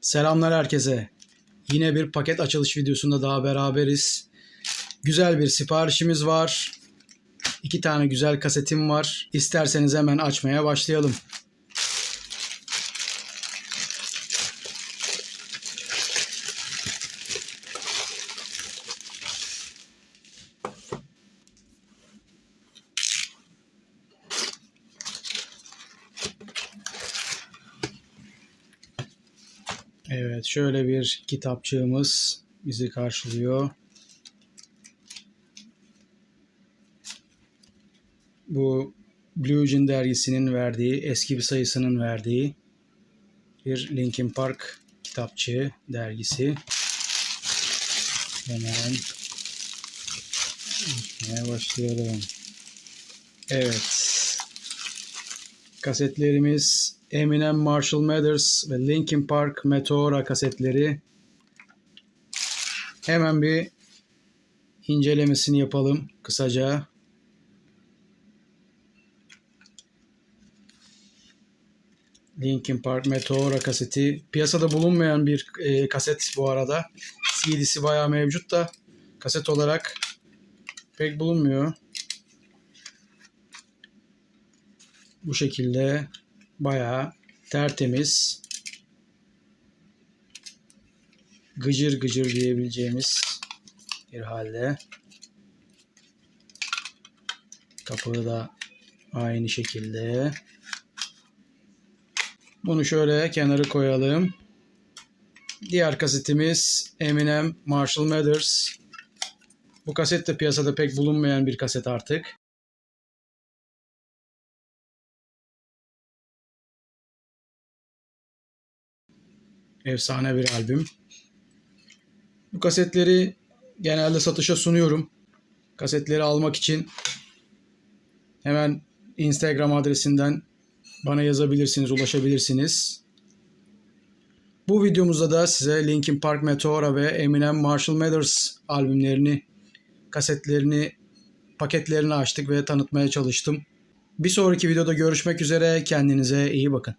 Selamlar herkese. Yine bir paket açılış videosunda daha beraberiz. Güzel bir siparişimiz var. İki tane güzel kasetim var. İsterseniz hemen açmaya başlayalım. Evet, şöyle bir kitapçığımız bizi karşılıyor. Bu Blue Jean dergisinin verdiği, eski bir sayısının verdiği bir Linkin Park kitapçığı dergisi. Hemen açmaya başlayalım. Evet. Kasetlerimiz Eminem Marshall Mathers ve Linkin Park Meteora kasetleri. Hemen bir incelemesini yapalım kısaca. Linkin Park Meteora kaseti. Piyasada bulunmayan bir e, kaset bu arada. CD'si bayağı mevcut da kaset olarak pek bulunmuyor. Bu şekilde bayağı tertemiz gıcır gıcır diyebileceğimiz bir halde. Kapağı da aynı şekilde. Bunu şöyle kenara koyalım. Diğer kasetimiz Eminem Marshall Mathers. Bu kaset de piyasada pek bulunmayan bir kaset artık. Efsane bir albüm. Bu kasetleri genelde satışa sunuyorum. Kasetleri almak için hemen Instagram adresinden bana yazabilirsiniz, ulaşabilirsiniz. Bu videomuzda da size Linkin Park Meteora ve Eminem Marshall Mathers albümlerini, kasetlerini, paketlerini açtık ve tanıtmaya çalıştım. Bir sonraki videoda görüşmek üzere. Kendinize iyi bakın.